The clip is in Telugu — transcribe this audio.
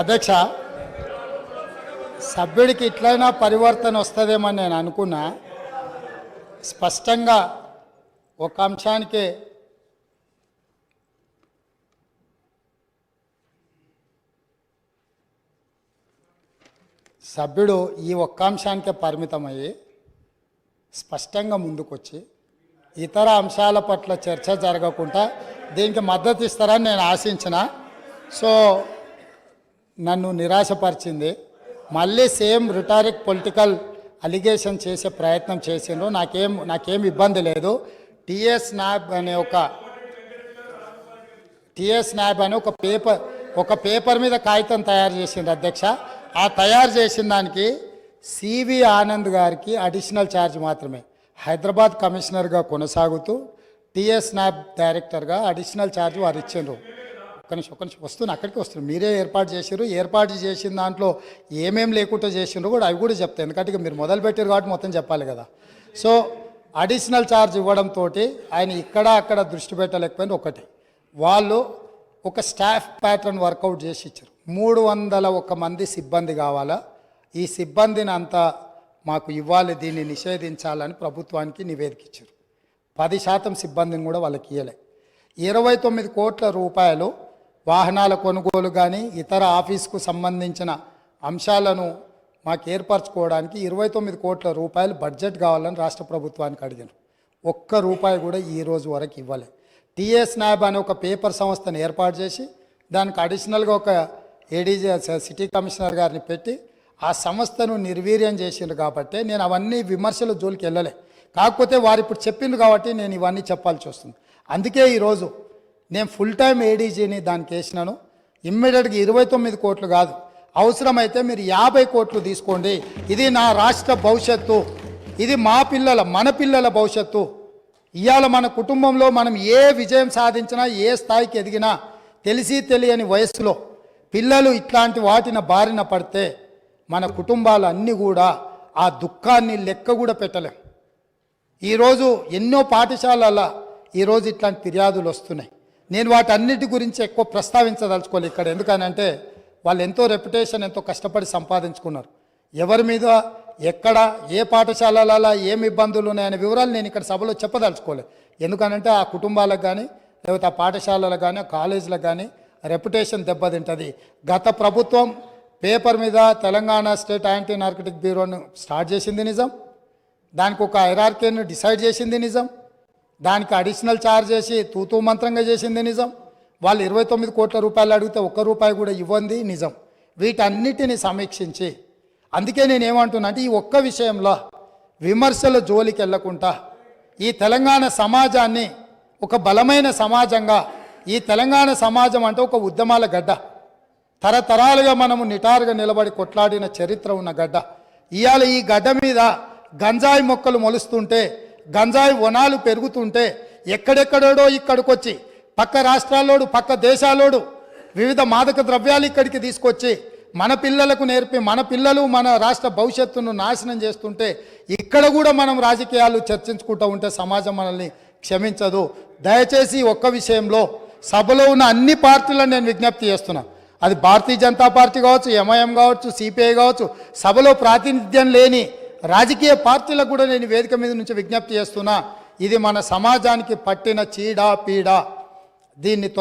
అధ్యక్ష సభ్యుడికి ఇట్లయినా పరివర్తన వస్తుందేమని నేను అనుకున్నా. స్పష్టంగా ఒక అంశానికి సభ్యుడు ఈ ఒక్క అంశానికే పరిమితమయ్యి స్పష్టంగా ముందుకొచ్చి ఇతర అంశాల పట్ల చర్చ జరగకుండా దీనికి మద్దతు ఇస్తారని నేను ఆశించిన. సో నన్ను నిరాశపరిచింది. మళ్ళీ సేమ్ రిటారిక్ పొలిటికల్ అలిగేషన్ చేసే ప్రయత్నం చేసిండ్రు. నాకేం నాకేం ఇబ్బంది లేదు. టిఎస్ నాబ్ అనే ఒక టిఎస్ నాబ్ అని ఒక పేపర్ ఒక పేపర్ మీద కాగితం తయారు చేసింది అధ్యక్ష. ఆ తయారు చేసిన దానికి సివి ఆనంద్ గారికి అడిషనల్ ఛార్జ్ మాత్రమే. హైదరాబాద్ కమిషనర్గా కొనసాగుతూ టిఎస్ నాబ్ డైరెక్టర్గా అడిషనల్ ఛార్జ్ వారు ఇచ్చిండ్రు. ఒక నిమిషం ఒక నిమిషం వస్తున్నా అక్కడికి వస్తున్నారు మీరే ఏర్పాటు చేసారు ఏర్పాటు చేసిన దాంట్లో ఏమేం లేకుండా చేసిండ్రు కూడా అవి కూడా చెప్తాయి ఎందుకంటే ఇక మీరు మొదలు పెట్టారు కాబట్టి మొత్తం చెప్పాలి కదా. సో అడిషనల్ ఛార్జ్ ఇవ్వడంతో ఆయన ఇక్కడ అక్కడ దృష్టి పెట్టలేకపోయింది ఒకటి. వాళ్ళు ఒక స్టాఫ్ ప్యాటర్న్ వర్కౌట్ చేసి ఇచ్చారు. మూడు వందల ఒక మంది సిబ్బంది కావాలా? ఈ సిబ్బందిని అంతా మాకు ఇవ్వాలి దీన్ని నిషేధించాలని ప్రభుత్వానికి నివేదిక ఇచ్చారు. పది శాతం సిబ్బందిని కూడా వాళ్ళకి ఇవ్వలే ఇరవై తొమ్మిది కోట్ల రూపాయలు వాహనాల కొనుగోలు కానీ ఇతర ఆఫీస్కు సంబంధించిన అంశాలను మాకు ఏర్పరచుకోవడానికి ఇరవై తొమ్మిది కోట్ల రూపాయలు బడ్జెట్ కావాలని రాష్ట్ర ప్రభుత్వానికి అడిగారు ఒక్క రూపాయి కూడా ఈ రోజు వరకు ఇవ్వలే. టిఎస్ నాబ్ అనే ఒక పేపర్ సంస్థను ఏర్పాటు చేసి దానికి అడిషనల్గా ఒక ఏడీజీ సిటీ కమిషనర్ గారిని పెట్టి ఆ సంస్థను నిర్వీర్యం చేసిండ్రు కాబట్టి నేను అవన్నీ విమర్శల జోలికి వెళ్ళలే. కాకపోతే వారు ఇప్పుడు చెప్పిండ్రు కాబట్టి నేను ఇవన్నీ చెప్పాల్సి వస్తుంది. అందుకే ఈరోజు నేను ఫుల్ టైం ఏడీజీని దానికి వేసినాను. ఇమ్మీడియట్గా ఇరవై తొమ్మిది కోట్లు కాదు. అవసరమైతే మీరు యాభై కోట్లు తీసుకోండి. ఇది నా రాష్ట్ర భవిష్యత్తు. ఇది మా పిల్లల మన పిల్లల భవిష్యత్తు. ఇవాళ మన కుటుంబంలో మనం ఏ విజయం సాధించినా ఏ స్థాయికి ఎదిగినా తెలిసి తెలియని వయస్సులో పిల్లలు ఇట్లాంటి వాటిన బారిన పడితే మన కుటుంబాలు అన్నీ కూడా ఆ దుఃఖాన్ని లెక్క కూడా పెట్టలేం. ఈరోజు ఎన్నో పాఠశాలల ఈరోజు ఇట్లాంటి ఫిర్యాదులు వస్తున్నాయి. నేను వాటన్నిటి గురించి ఎక్కువ ప్రస్తావించదలుచుకోవాలి ఇక్కడ. ఎందుకనంటే వాళ్ళు ఎంతో రెప్యుటేషన్ ఎంతో కష్టపడి సంపాదించుకున్నారు. ఎవరి మీద ఎక్కడ ఏ పాఠశాలల ఏమి ఇబ్బందులు ఉన్నాయనే వివరాలు నేను ఇక్కడ సభలో చెప్పదలుచుకోలేదు. ఎందుకనంటే ఆ కుటుంబాలకు కానీ లేకపోతే ఆ పాఠశాలలకు కానీ కాలేజీలకు కానీ రెప్యుటేషన్ దెబ్బతింటుంది. గత ప్రభుత్వం పేపర్ మీద తెలంగాణ స్టేట్ యాంటీ నార్కటిక్ బ్యూరోను స్టార్ట్ చేసింది నిజం. దానికి ఒక ఐరార్కేను డిసైడ్ చేసింది నిజం. దానికి అడిషనల్ ఛార్జ్ చేసి తూతూ మంత్రంగా చేసింది నిజం. వాళ్ళు ఇరవై తొమ్మిది కోట్ల రూపాయలు అడిగితే ఒక్క రూపాయి కూడా ఇవ్వంది నిజం. వీటన్నిటిని సమీక్షించి. అందుకే నేను ఏమంటున్నా అంటే ఈ ఒక్క విషయంలో విమర్శల జోలికి వెళ్ళకుండా ఈ తెలంగాణ సమాజాన్ని ఒక బలమైన సమాజంగా ఈ తెలంగాణ సమాజం అంటే ఒక ఉద్యమాల గడ్డ. తరతరాలుగా మనము నిటారుగా నిలబడి కొట్లాడిన చరిత్ర ఉన్న గడ్డ. ఇవాళ ఈ గడ్డ మీద గంజాయి మొక్కలు మొలుస్తుంటే గంజాయి వనాలు పెరుగుతుంటే ఎక్కడెక్కడోడో ఇక్కడికొచ్చి పక్క రాష్ట్రాల్లోడు పక్క దేశాలోడు వివిధ మాదక ద్రవ్యాలు ఇక్కడికి తీసుకొచ్చి మన పిల్లలకు నేర్పి మన పిల్లలు మన రాష్ట్ర భవిష్యత్తును నాశనం చేస్తుంటే ఇక్కడ కూడా మనం రాజకీయాలు చర్చించుకుంటూ ఉంటే సమాజం మనల్ని క్షమించదు. దయచేసి ఒక్క విషయంలో సభలో ఉన్న అన్ని పార్టీలను నేను విజ్ఞప్తి చేస్తున్నా. అది భారతీయ జనతా పార్టీ కావచ్చు ఎంఐఎం కావచ్చు సిపిఐ కావచ్చు సభలో ప్రాతినిధ్యం లేని రాజకీయ పార్టీలకు కూడా నేను వేదిక మీద నుంచి విజ్ఞప్తి చేస్తున్నా ఇది మన సమాజానికి పట్టిన చీడ పీడ. దీన్ని